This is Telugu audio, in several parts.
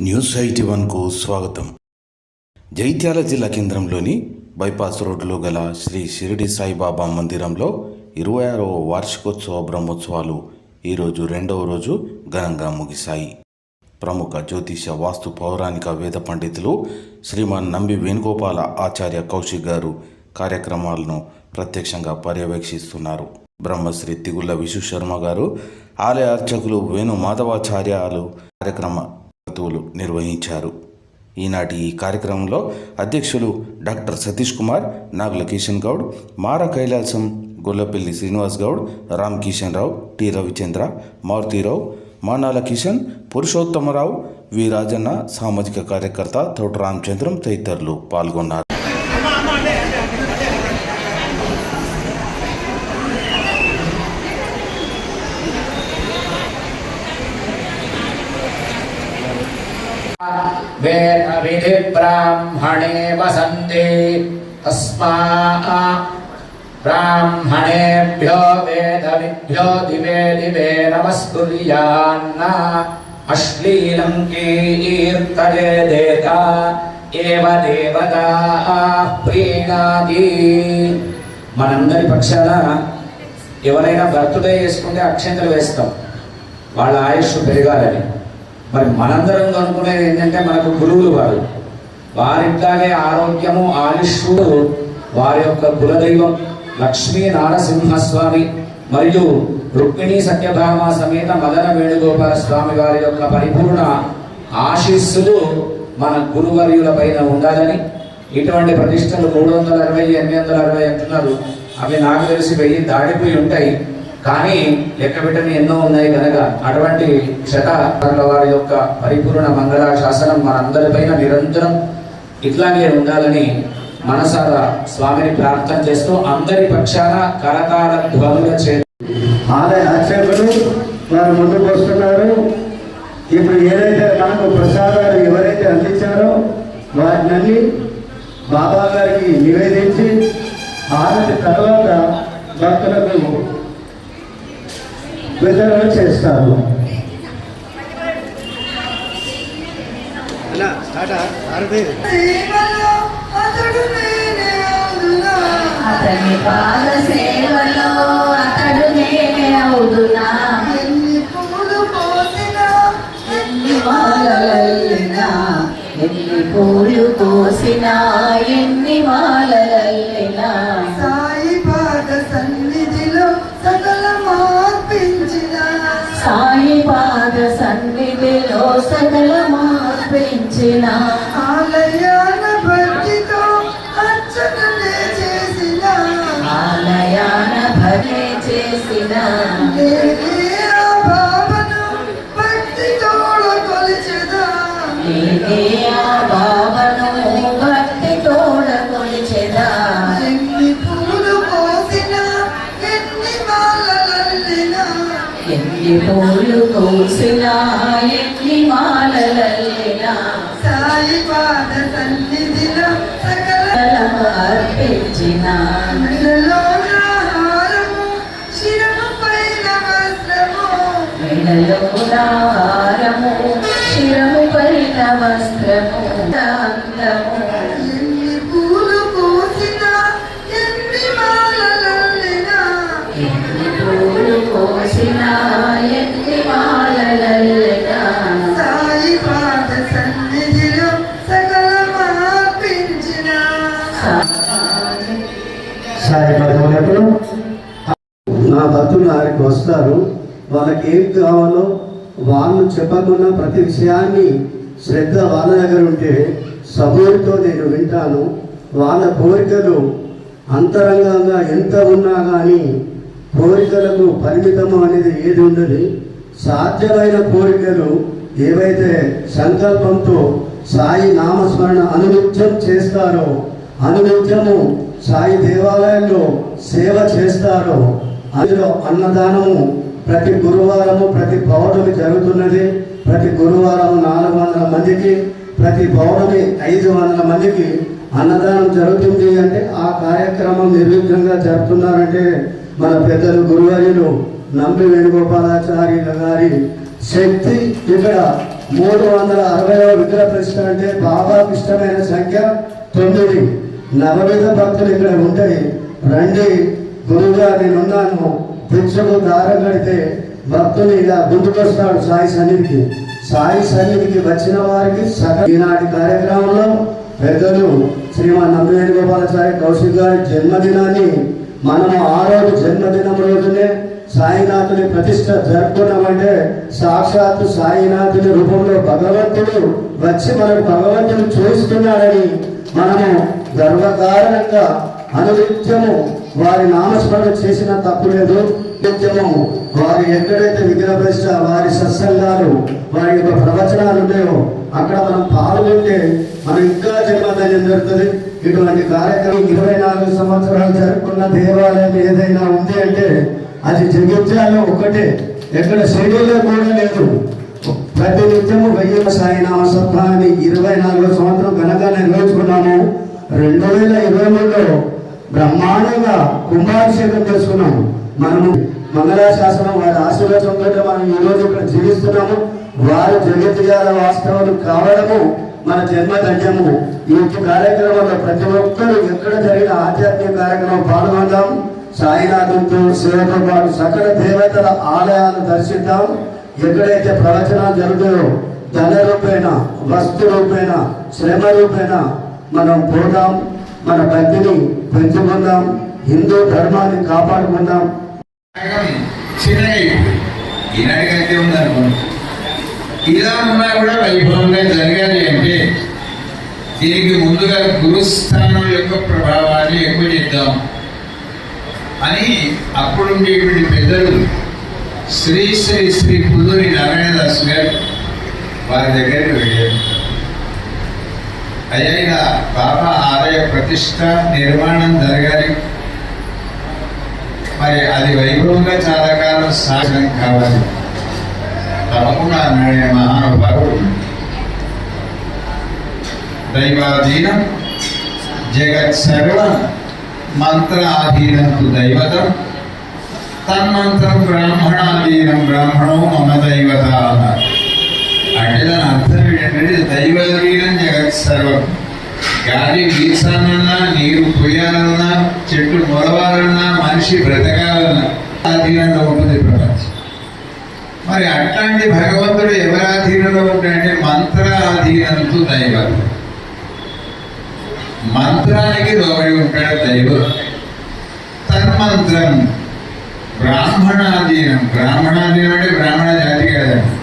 న్యూస్ ఎయిటీ వన్కు స్వాగతం. జైత్యాల జిల్లా కేంద్రంలోని బైపాస్ రోడ్డులో గల శ్రీ షిరిడి సాయిబాబా మందిరంలో ఇరవై ఆరవ వార్షికోత్సవ బ్రహ్మోత్సవాలు ఈరోజు రెండవ రోజు ఘనంగా ముగిశాయి. ప్రముఖ జ్యోతిష వాస్తు పౌరాణిక వేద పండితులు శ్రీమాన్ నంబి వేణుగోపాల ఆచార్య కౌశిక్ గారు కార్యక్రమాలను ప్రత్యక్షంగా పర్యవేక్షిస్తున్నారు. బ్రహ్మశ్రీ తిగుళ్ళ విశ్వశర్మ గారు ఆలయ అర్చకులు వేణు మాధవాచార్యాలు కార్యక్రమ క్రతువులు నిర్వహించారు. ఈనాటి ఈ కార్యక్రమంలో అధ్యక్షులు doctor Satish Kumar Nagula Kishan Goud Mara Kailasam Gollapalli Srinivas Goud Ram Kishan Rao T Ravichandra Maruthirao Manala Kishan Purushottamrao V Rajanna సామాజిక కార్యకర్త తోట రామచంద్రం తదితరులు పాల్గొన్నారు. वेदविधि ब्राह्मणे वसन्ति तस्मा ब्राह्मणेभ्यो वेदविभ्यो दिवे दिवे नमस्कुर्यान्न अश्लीलं कीर्तयेदेता एव देवता ప్రీణాది మనందరి పక్షాన ఎవరైనా బర్త్డే చేసుకుంటే అక్షంతలు వేస్తాం వాళ్ళ ఆయుష్ పెరగాలని మరి మనందరం అనుకునేది ఏంటంటే మనకు గురువులు వారు. వారిట్లాగే ఆరోగ్యము ఆయుష్యుడు వారి యొక్క కులదైవం లక్ష్మీ నారసింహస్వామి మరియు రుక్మిణి సత్యభామ సమేత మదన వేణుగోపాల స్వామి వారి యొక్క పరిపూర్ణ ఆశీస్సులు మన గురువర్యుల పైన ఉండాలని ఇటువంటి ప్రతిష్టలు మూడు వందల అరవై ఎనిమిది వందల అరవై అంటున్నారు. అవి నాకు తెలిసి వెయ్యి దాడిపోయి ఉంటాయి. కానీ లెక్క పెట్టని ఎన్నో ఉన్నాయి కనుక అటువంటి శత వారి యొక్క పరిపూర్ణ మంగళ శాసనం మనందరిపైన నిరంతరం ఇట్లాగే ఉండాలని మనసారా స్వామిని ప్రార్థన చేస్తూ అందరి పక్షాన కరతాళ ధ్వనుల చే ఆలయ అర్చకులు వారు ముందుకు వస్తున్నారు. ఇప్పుడు ఏదైతే మనకు ప్రసాదాలు ఎవరైతే అందించారో వాటిని బాబా గారికి నివేదించి ఆరతి తర్వాత భక్తులకు వితరణ చేస్తారు? సేవలో అతడు నేనే అవుదునా అతని పాద సేవలో అతడు నేనే అవుదునా ఎన్ని పూలు పోసినా ఎన్ని మాలలల్లినా ఎన్ని పూలు కోసినా ఎన్ని మాలలల్లినా మార్పించిన ఆలయాన భక్తితో అర్చనలే చేసిన ఆలయాన భజే చేసిన భావను భక్తితోడ కొలిచెదా. నేనే ఆ బావను భక్తి తోడ కొలిచెదా. ఎన్ని పూలు పోసినా ఎన్ని మాలలల్లినా ఎన్ని పూలు కోసినా ఎన్ని మాలలల్లినా సాయి పాద సన్నిధిలో సకల అర్పించిన మెడలోన హారము శిరము పైన వస్త్రము. మెడలో హారము శిరము పైన వస్త్రము. అందము సాయి నా భక్తులు వారికి వస్తారు. వాళ్ళకి ఏం కావాలో వాళ్ళు చెప్పకుండా ప్రతి విషయాన్ని శ్రద్ధ వాళ్ళ దగ్గర ఉంటే సబూరితో నేను వింటాను. వాళ్ళ కోరికలు అంతరంగంగా ఎంత ఉన్నా కానీ కోరికలకు పరిమితము అనేది ఏది ఉండదు. సాధ్యమైన కోరికలు ఏవైతే సంకల్పంతో సాయి నామస్మరణ అనునిత్యం చేస్తారో అనునిత్యము సాయి దేవాలయంలో సేవ చేస్తారో అందులో అన్నదానము ప్రతి గురువారము ప్రతి పౌర్ణమి జరుగుతున్నది. ప్రతి గురువారం నాలుగు వందల మందికి ప్రతి పౌర్ణమి ఐదు వందల మందికి అన్నదానం జరుగుతుంది అంటే ఆ కార్యక్రమం నిర్విఘ్నంగా జరుపుతున్నారంటే మన పెద్దలు గురువర్యులు నంబి వేణుగోపాలాచార్యుల గారి శక్తి ఇక్కడ మూడు వందల అరవైవ విగ్రహ ప్రశ్న అంటే బాబాకు ఇష్టమైన సంఖ్య తొమ్మిది. నవవిధ భక్తులు ఇక్కడ ఉంటాయి. రండి గురువుగా నేనున్నాను. భిక్షకు దారం కడితే భక్తులు ఇలా ముందుకొస్తాడు సాయి సన్నిధికి. సాయి సన్నిధికి వచ్చిన వారికి సగ ఈనాటి కార్యక్రమంలో పెద్దలు శ్రీమాన్ నందవేణు గోపాలాచార్య కౌశిక్ గారి జన్మదినాన్ని మనము ఆ రోజు జన్మదినం రోజునే సాయినాథుని ప్రతిష్ట జరుపుకున్నామంటే సాక్షాత్తు సాయినాథుని రూపంలో భగవంతుడు వచ్చి మనకు భగవంతుడు చూస్తున్నాడని మనము గర్వకారణంగా అనునిత్యము వారి నామస్మరణ చేసిన తప్పు లేదు. నిత్యము వారు ఎక్కడైతే విగ్రహప్రతిష్ట వారి సత్సంగాలు వారి యొక్క ప్రవచనాలు ఉన్నాయో అక్కడ మనం పాల్గొంటే మనం ఇంకా జన్మధన్యం జరుగుతుంది? ఇటువంటి కార్యక్రమం ఇరవై నాలుగు సంవత్సరాలు జరుపుకున్న దేవాలయం ఏదైనా ఉంది అంటే అది జగిత్యాలు ఒకటే ఎక్కడ షెడ్యూల్లో కూడా లేదు. ప్రతి నిత్యము వెయ్యి సాయినామ సప్తాహాన్ని ఇరవై నాలుగో సంవత్సరం ఘనంగా నిర్వహించుకున్నాము. రెండు వేల ఇరవై మూడులో బ్రహ్మాండంగా కుంభాభిషేకం చేసుకున్నాము. మనము మంగళాశాసనం వారి ఆశీర్వచనంతో మనం ఈ రోజు ఇక్కడ జీవిస్తున్నాము. వారు జగత్యాల వాస్తవాలు కావడము మన జన్మ ధన్యము. ఈ యొక్క కార్యక్రమంలో ప్రతి ఒక్కరూ ఎక్కడ జరిగిన ఆధ్యాత్మిక కార్యక్రమం పాల్గొందాం. సాయినాథంతో శివతో పాటు సకల దేవతల ఆలయాలను దర్శిద్దాం. ఎక్కడైతే ప్రవచనాలు జరుగుతాయో ధన రూపేణ వస్తు రూపేణ శ్రమ రూపేణ మనం పోదాం. మన భక్తిని పెంచుకుందాం హిందూ ధర్మాన్ని కాపాడుకుందాం చిన్నగా ఈనాటికైతే ఇలా ఉన్నా కూడా వైభవంగా జరగాలి అంటే దీనికి ముందుగా గురుస్థానం యొక్క ప్రభావాన్ని ఎక్కువ చేద్దాం. అని అప్పుడుండేటువంటి పెద్దలు శ్రీ శ్రీ శ్రీ పుల్లూరి నారాయణదాస్ గారు వారి దగ్గరికి వెళ్ళారు. అయ్యా ఇలా బాబా ఆలయ ప్రతిష్ట నిర్మాణం జరగాలి. మరి అది వైభవంగా చాలా కాలం సాగడం కావాలి. తప్పకుండా అన్నాడే మహానుభావుడు. దైవాధీనం జగత్ సర్వ మంత్రాధీనం తు దైవతం తన్మంత్రం బ్రాహ్మణాధీనం బ్రాహ్మణో మమ దైవత అన్నారు. అంటే అర్థం ఏంటంటే దైవాధీనం జగత్ సర్వం గాలి వీసాలన్నా నీరు పోయాలన్నా చెట్టు మొలవాలన్నా మనిషి బ్రతకాలన్నా అధీనంలో ఉంటుంది ప్రపంచం. మరి అట్లాంటి భగవంతుడు ఎవరి అధీనంలో ఉంటాడంటే మంత్ర అధీనంతో దైవం. మంత్రానికి లోబడి ఉంటాడు దైవం. తన్మంత్రం బ్రాహ్మణాధీనం. బ్రాహ్మణాధీనం అంటే బ్రాహ్మణ జాతి కాదండి.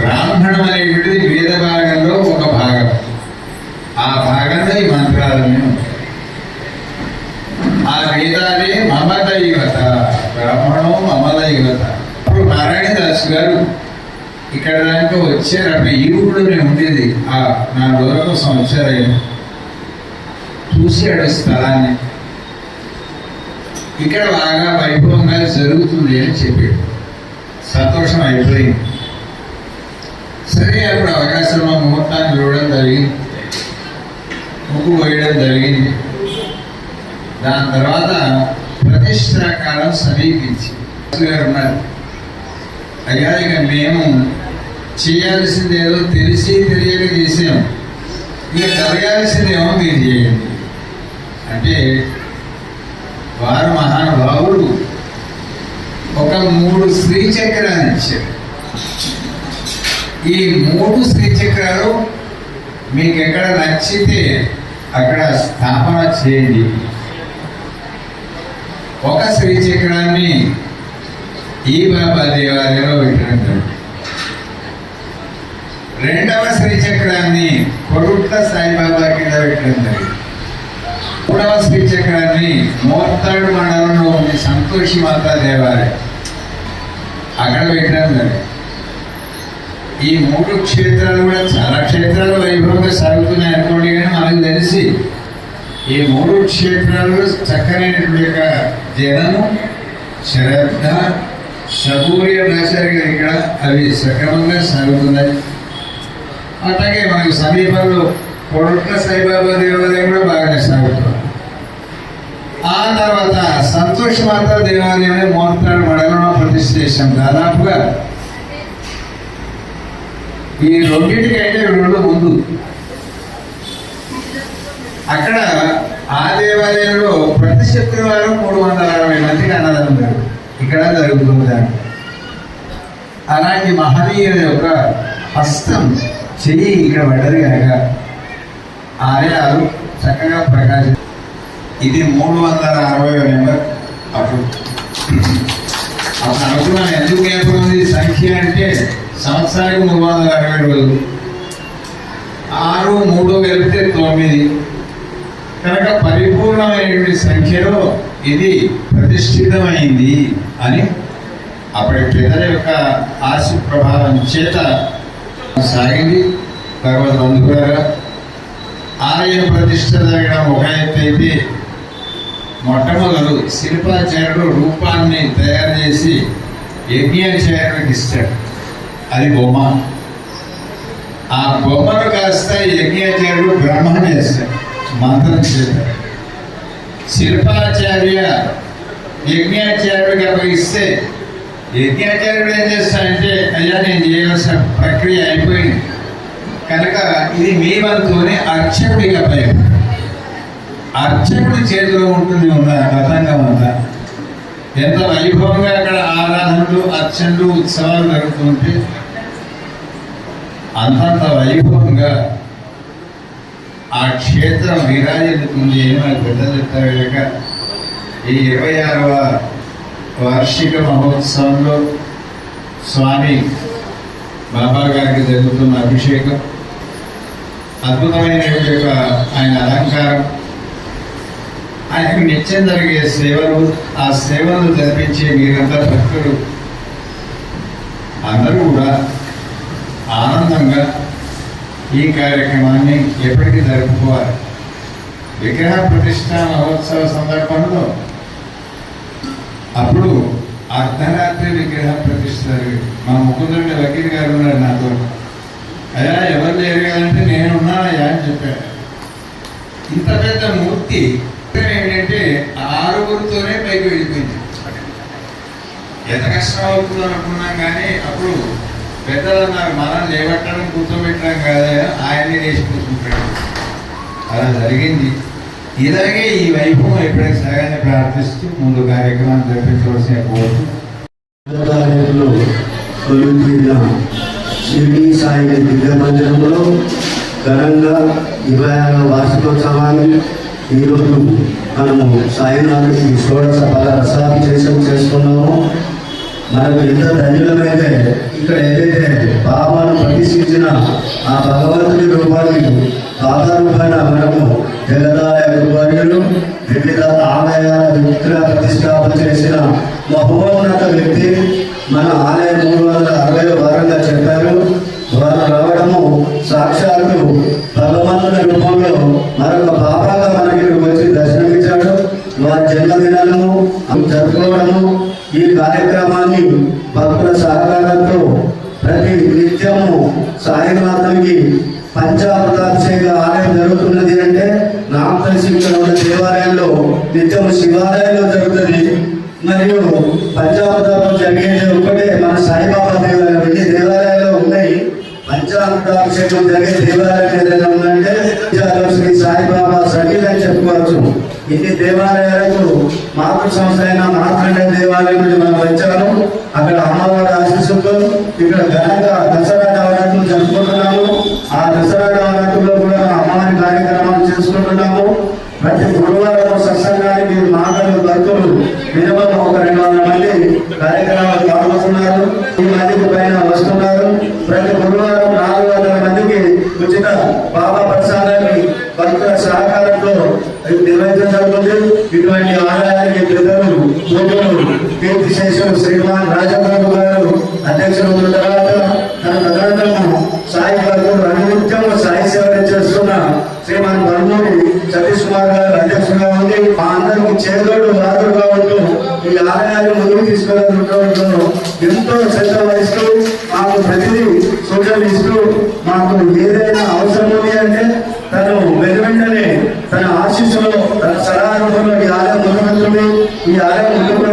బ్రాహ్మణం అనేటువంటిది వేద భాగంలో ఒక భాగం. ఆ భాగంలో ఈ మంత్రాలన్నీ ఆ వేదాలే మమ యువత బ్రాహ్మణం మమ యువత ఇప్పుడు నారాయణదాస్ గారు ఇక్కడ దానికి వచ్చారు. అప్పుడు ఈ ఊళ్ళోనే ఉండేది. ఆ నా రోజుల కోసం వచ్చారు చూశాడు స్థలాన్ని. ఇక్కడ బాగా వైభవంగా జరుగుతుంది అని చెప్పాడు. సంతోషం అయిపోయింది. అప్పుడు ముహూర్తాన్ని చూడడం జరిగింది. ముక్కు వేయడం జరిగింది. దాని తర్వాత ప్రతిష్టా కాలం సమీపించి గారు ఉన్నారు. అయ్యా ఇక మేము చేయాల్సింది ఏదో తెలిసి తెలియక చేసాం. ఇక జరగాల్సిందేమో మీరు చేయండి. అంటే వారు మహానుభావుడు. ఒక మూడు స్త్రీ చక్రాన్ని ఇచ్చారు. ఈ మూడు శ్రీచక్రాలు మీకు ఎక్కడ నచ్చితే అక్కడ స్థాపన చేయండి. ఒక శ్రీచక్రాన్ని ఈ బాబా దేవాలయంలో పెట్టడం జరిగింది. రెండవ శ్రీచక్రాన్ని కొడుట్ల సాయిబాబా కింద పెట్టడం జరిగింది. మూడవ శ్రీచక్రాన్ని మోర్తాడు మండలంలో ఉంది సంతోషి మాతా దేవాలయం. అక్కడ పెట్టడం జరిగింది. ఈ మూడు క్షేత్రాలు కూడా చాలా క్షేత్రాలు వైభవంగా సాగుతున్నాయి అనుకోండి కానీ మనకు తెలిసి ఈ మూడు క్షేత్రాలు చక్కనైనటువంటి యొక్క జనము శ్రద్ధ సబూర్య రాశారు ఇక్కడ అవి సక్రమంగా సాగుతున్నాయి. అట్లాగే మనకు సమీపంలో కొడుట్ల సాయిబాబా దేవాలయం కూడా బాగానే సాగుతుంది. ఆ తర్వాత సంతోష్ మాత దేవాలయం మోర్తాడు మండలంలో ప్రతిష్ట చేశాం దాదాపుగా ఈ రెండింటికైతే రెండు ముందు. అక్కడ ఆ దేవాలయంలో ప్రతి శుక్రవారం మూడు వందల అరవై మందికి అన్నదానం జరుగుతుంది ఇక్కడ జరుగుతుంది అలాంటి మహనీయుల యొక్క హస్తం చెయ్యి ఇక్కడ పడ్డది కనుక ఆలయాలు చక్కగా ప్రకాశం ఇది మూడు వందల అరవై నెంబర్ అప్పుడు అప్పుడు అనుకున్నాను ఎందుకు ఏర్పడింది సంఖ్య అంటే సంవత్సరానికి మూడు వందల అరవై రోజులు. ఆరు మూడు కలిపితే తొమ్మిది. కనుక పరిపూర్ణమైన సంఖ్యలో ఇది ప్రతిష్ఠితమైంది అని అప్పటి పెద్దల యొక్క ఆశ ప్రభావం చేత సాగింది తర్వాత బంధువులారా ఆలయ ప్రతిష్ట జరగడం ఒక ఎత్తైతే అయితే మొట్టమొదలు శిల్పాచార్యుడు రూపాన్ని తయారు చేసి యజ్ఞాచార్యుడికి ఇస్తాడు. అది బొమ్మ ఆ బొమ్మను కాస్త యజ్ఞాచార్యుడు బ్రహ్మం చేస్తాడు మంత్రం చేస్తాడు. శిల్పాచార్య యజ్ఞాచార్యుడికి అప్పగిస్తే యజ్ఞాచార్యుడు ఏం చేస్తాడంటే అయ్యా నేను చేయవలసిన ప్రక్రియ అయిపోయింది. కనుక ఇది మీ వంతునే అర్చకుడిగా భయం అర్చకుడి చేతిలో ఉంటుంది ఉన్న రథంగం అంతా ఎంత వైభవంగా అక్కడ ఆరాధనలు అర్చనలు ఉత్సవాలు జరుగుతుంటే అంతంత వైభవంగా ఆ క్షేత్రం విరాజిల్లుతుంది ఏమని పెద్దలు చెప్తారు ఈ ఇరవై ఆరవ వార్షిక మహోత్సవంలో స్వామి బాబా గారికి జరుగుతున్న అభిషేకం. అద్భుతమైన యొక్క ఆయన అలంకారం. ఆయనకు నిత్యం జరిగే సేవలు ఆ సేవలు జరిపించే మీరంతా భక్తులు. అందరూ కూడా ఆనందంగా ఈ కార్యక్రమాన్ని ఎప్పటికీ జరుపుకోవాలి. విగ్రహ ప్రతిష్ట మహోత్సవ సందర్భంలో అప్పుడు అర్ధరాత్రి విగ్రహ ప్రతిష్ట జరిగింది మా ముకుందరుడి వకీల్ గారు ఉన్నారు నాతో. అయ్యా ఎవరు లేరు కదంటే నేను ఉన్నానయ్యా అని చెప్పాను ఇంత పెద్ద మూర్తి ఏంటంటే ఆరుగురితోనే పైకి వెళ్ళిపోయింది. ఎంత కష్టం అవుతుందో అనుకున్నాం కానీ అప్పుడు పెద్దలు అన్నారు మనం లేవట్టడం కూర్చోబెట్టడం కాదా ఆయన్ని లేచి కూర్చుంటాడు. అలా జరిగింది. ఇలాగే ఈ వైభవం ఎప్పుడైనా సగానే ప్రార్థిస్తూ ముందు కార్యక్రమాన్ని జరిపించవలసిన కోరుతూ షిరిడి సాయి దివ్య మందిరంలో ఘనంగా ఇరవై ఆరవ వార్షికోత్సవాన్ని ఈరోజు మనము సాయినాథుడికి షోడశ ఫల రసాభిషేకం చేసుకున్నాము. మనకు ఎంత ధన్యులమైతే ఇక్కడ ఏదైతే పాపాలు ప్రతిష్ఠించిన ఆ భగవంతుడి రూపాన్ని పాదారూపాన మనము జగదాయ గురువర్యులు వివిధ ఆలయాల విగ్రహ ప్రతిష్టాపన చేసిన మహోన్నత వ్యక్తి మన ఆలయ మూడు వందల అరవై వారంగా చెప్పారు. వారు రావడము సాక్షాత్తు భగవంతుని రూపంలో మరొక బాబాగా మనకి వచ్చి దర్శనమిచ్చాడు. వారి జన్మదినాలను జరుపుకోవడము ఈ కార్యక్రమాన్ని భక్తుల సహకారంతో ప్రతి నిత్యము సాయినాథునికి పంచామృతాభిషేక ఆలయం జరుగుతున్నది అంటే నాకు తెలిసి ఇక్కడ ఉన్న దేవాలయంలో నిత్యము శివాలయంలో జరుగుతుంది. మరియు పంచామృతం జరిగేది ఒకటే మన సాయిబాబా దేవాలయం. ఎన్ని దేవాలయాలు ఉన్నాయి? పంచామృతాభిషేకం జరిగే దేవాలయం ఏదైనా ఉందంటే శ్రీ సాయిబాబా చెప్పుకోవచ్చు ఇన్ని దేవాలయాలకు మాతృ సంస్థ అయిన మార్కండ దేవాలయం నుండి మనం వచ్చాము అక్కడ అమ్మవారి ఆశీస్సులతో ఇక్కడ ఘనంగా దసరా నవరాత్రులు జరుపుకుంటున్నాము ఆ దసరా నవరాత్రుల్లో కూడా అమ్మవారి కార్యక్రమాలు చేసుకుంటున్నాము ప్రతి గురువారం సత్సంగానికి మాటలు భక్తులు మినిమం ఒక రెండు వందల మంది కార్యక్రమాలు పాల్గొస్తున్నారు ఈ మందికి పైన వస్తున్నారు ప్రతి గురువారం నాలుగు వందల మందికి ఉచిత బాబా ప్రసాదాన్ని భక్తుల సహకారంతో నిర్వహించడం జరుగుతుంది ఇటువంటి ఆలయానికి పెద్దలు పూజలు కీర్తిశేషులు శ్రీమాన్ రాజబాబు గారు అధ్యక్షులు ఉన్న తర్వాత తన తదనంతరము సాయి భక్తులు అనునిత్యము సాయి సేవ చేస్తున్న శ్రీమాన్ బర్మూరి సతీష్ కుమార్ గారు అధ్యక్షులుగా ఉంది మా అందరికి చేదోడు వాదుడుగా కావచ్చు ఈ ఆలయాన్ని ముందుకు తీసుకెళ్ళడంలో ఎంతో శ్రద్ధ వహిస్తూ మాకు ప్రతిదీ సూచనలు ఇస్తూ మాకు ఏదైనా అవసరం ఉంది అంటే తను వెనువెంటనే తన ఆశీస్సులో తన సలహారూపంలో ఈ ఆలయం ముందుకెళ్తుంది ఈ ఆలయం ముందుకు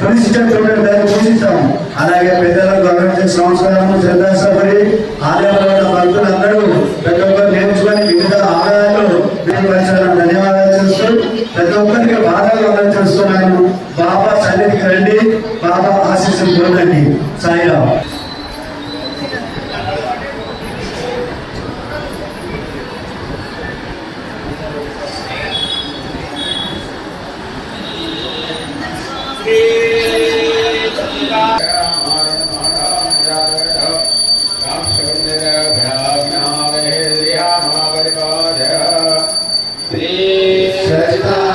పెద్దగా దాన్ని పూజిస్తాం అలాగే పెద్దలకు గౌరవించే సంస్కారము శ్రద్ధాసపడి ఆలయంలో ఉన్న భక్తులందరూ ప్రతి ఒక్కరు నేర్చుకొని వివిధ ఆలయాలు మీకు ధన్యవాదాలు చేస్తూ ప్రతి ఒక్కరికి బాధలు చేస్తున్నాను. బాబా సన్నిధికి రండి. బాబా ఆశీస్సులు పొందండి. सचिदानंद